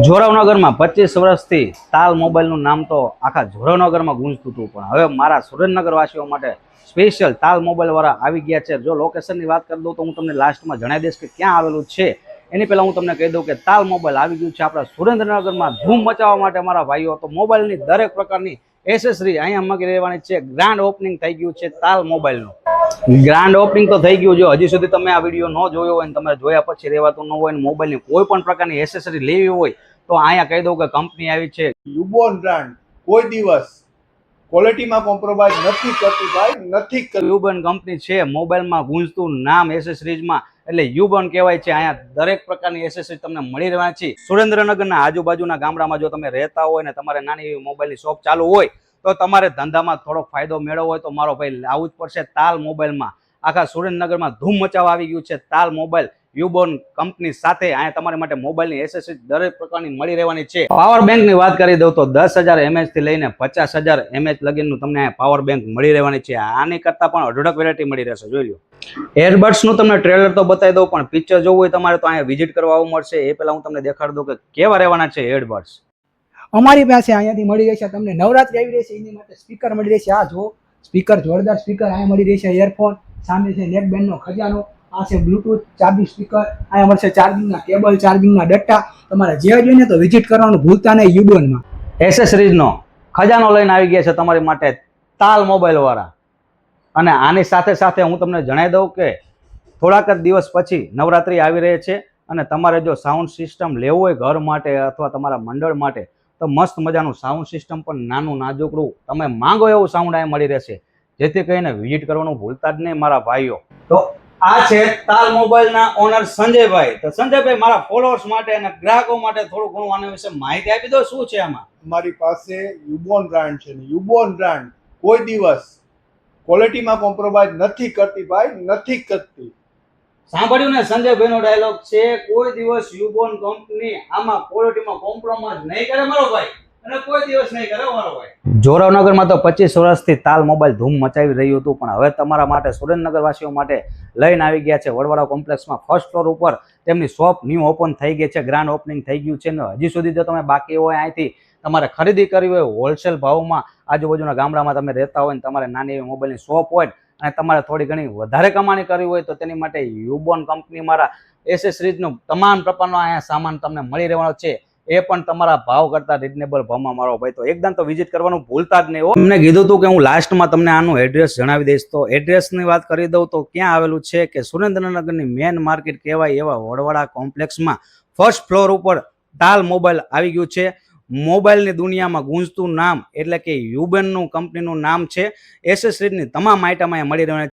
જોરાવનગરમાં પચીસ વર્ષથી તાલ મોબાઈલનું નામ તો આખા જોરાવનગરમાં ગુંજતું હતું. પણ હવે મારા સુરેન્દ્રનગરવાસીઓ માટે સ્પેશિયલ તાલ મોબાઈલવાળા આવી ગયા છે. જો લોકેશનની વાત કરી દઉં તો હું તમને લાસ્ટમાં જણાવી દઈશ કે ક્યાં આવેલું છે. એની પહેલાં હું તમને કહી દઉં કે તાલ મોબાઈલ આવી ગયું છે આપણા સુરેન્દ્રનગરમાં ધૂમ મચાવવા માટે મારા ભાઈઓ. તો મોબાઈલની દરેક પ્રકારની એસેસરી અહીંયા મગી રહેવાની છે. ગ્રાન્ડ ઓપનિંગ થઈ ગયું છે તાલ મોબાઈલનું. ગ્રાન્ડ ઓપનિંગ તો થઈ ગયું જો હજી સુધી તમે આ વીડિયો ન જોયો હોય ને તમે જોયા પછી રહેવાતું ન હોય મોબાઈલની કોઈ પણ પ્રકારની એસેસરી લેવી હોય તો અહીંયા કહી દઉં કે કંપની આવી છે. યુબોન બ્રાન્ડ કોઈ દિવસ ક્વોલિટીમાં કોમ્પ્રોમાઇઝ નથી કરતી ભાઈ, નથી યુબન કંપની છે, મોબાઈલમાં ગુંજતું નામ એસેસરીઝમાં, એટલે યુબન કહેવાય છે, અહીંયા દરેક પ્રકારની એસેસરી તમને મળી રહેવાની છે. સુરેન્દ્રનગરના આજુબાજુના ગામડામાં જો તમે રહેતા હોય ને તમારે નાની એવી મોબાઈલની શોપ ચાલુ હોય, તો તમારે ધંધામાં થોડોક ફાયદો મેળવવો હોય તો મારો ભાઈ લાવવું જ પડશે તાલ મોબાઈલમાં. આખા સુરેન્દ્રનગરમાં ધૂમ મચાવવા આવી ગયું છે, તાલ મોબાઈલ. યુબોન કંપની સાથે અહીંયા તમારી માટે મોબાઈલની એસેસરી દરેક પ્રકારની મળી રહેવાની છે. પાવર બેંકની વાત કરી દઉં તો દસ હજાર એમએચથી લઈને પચાસ હજાર એમએચ લગીનું તમને પાવર બેંક મળી રહેવાની છે. આની કરતાં પણ અઢળક વેરાયટી મળી રહેશે, જોઈ લો એરબડ્સનું તમને ટ્રેલર તો બતાવી દઉં, પણ પિક્ચર જોવું હોય તમારે તો અહીંયા વિઝિટ કરવા આવવું મળશે. એ પહેલાં હું તમને દેખાડી દઉં કે કેવા રહેવાના છે એરબડ્સ અમારી પાસે અહીંયાથી મળી રહેશે, તમને નવરાત્રી આવી રહેશે, એની માટે સ્પીકર મળી રહેશે. આ જો સ્પીકર જોરદાર સ્પીકર અહીંયા મળી રહેશે ઇયરફોન સામે છે નેકબેન્ડનો ખજાનો. આ છે બ્લૂટૂથ ચાર્જિંગ સ્પીકર અહીંયા મળશે ચાર્જિંગના કેબલ ચાર્જિંગના ડટ્ટા. તમારે જે જોઈએ તો વિઝિટ કરવાનું ભૂલતા નહીં યુબોનમાં. એસેસરીઝનો ખજાનો લઈને આવી ગયા છે તમારી માટે તાલ મોબાઈલવાળા અને આની સાથે સાથે હું તમને જણાવી દઉં કે થોડાક જ દિવસ પછી નવરાત્રિ આવી રહી છે અને તમારે જો સાઉન્ડ સિસ્ટમ લેવું હોય ઘર માટે અથવા તમારા મંડળ માટે, તો મસ્ત મજાનું સાઉન્ડ સિસ્ટમ પણ નાનું નાજુકડું. તમે માંગો એવું સાઉન્ડ અહીંયા મળી રહેશે. જેથી કરીને વિઝિટ કરવાનું ભૂલતા જ નહીં મારા ભાઈઓ. આ છે તાલ મોબાઈલના ઓનર સંજયભાઈ. તો સંજયભાઈ મારા ફોલોઅર્સ માટે અને ગ્રાહકો માટે થોડું ઘણું આના વિશે માહિતી આપી દો. શું છે આમાં? મારી પાસે યુબોન બ્રાન્ડ છે ને યુબોન બ્રાન્ડ કોઈ દિવસ ક્વોલિટીમાં કોમ્પ્રોમાઇઝ નથી કરતી ભાઈ નથી કરતી. સાંભળ્યું ને? સંજયભાઈનો ડાયલોગ છે કોઈ દિવસ યુબોન કંપની આમાં ક્વોલિટીમાં કોમ્પ્રોમાઇઝ નહીં કરે મારો ભાઈ. જોરાવનગરમાં તો પચીસ વર્ષથી તાલ મોબાઈલ ધૂમ મચાવી રહ્યું હતું, પણ હવે તમારા માટે સુરેન્દ્રનગર વાસીઓ માટે લઈને આવી ગયા છે. વડવાડા કોમ્પ્લેક્સમાં ફર્સ્ટ ફ્લોર ઉપર તેમની શોપ ન્યૂ ઓપન થઈ ગઈ છે. ગ્રાન્ડ ઓપનિંગ થઈ ગયું છે. ને હજી સુધી જો તમે બાકી હોય અહીંથી તમારે ખરીદી કરવી હોય હોલસેલ ભાવમાં આજુબાજુના ગામડામાં તમે રહેતા હોય ને તમારે નાની એવી મોબાઈલની શોપ હોય અને તમારે થોડી ઘણી વધારે કમાણી કરવી હોય, તો તેની માટે યુબોન કંપની મારા એસેસરીઝનું તમામ પ્રકારનો અહીંયા સામાન તમને મળી રહેવાનો છે. એ પણ તમારા ભાવ કરતા રિઝનેબલ ભાવમાં મારો ભાઈ. તો એકદમ તો વિઝિટ કરવાનું ભૂલતા જ નહીં હો. મને કીધું હતું કે હું લાસ્ટમાં તમને આનું એડ્રેસ જણાવી દઈશ. તો એડ્રેસની વાત કરી દઉં તો ક્યાં આવેલું છે કે સુરેન્દ્રનગરની મેન માર્કેટ કહેવાય એવા વડવાડા કોમ્પ્લેક્સમાં ફર્સ્ટ ફ્લોર ઉપર તાલ મોબાઈલ આવી ગયું છે. મોબાઈલની દુનિયામાં ગુંજતું નામ એટલે કે યુબેનનું કંપનીનું નામ છે. એસેસરીઝની તમામ આઇટમ અહીંયા મળી રહેવાની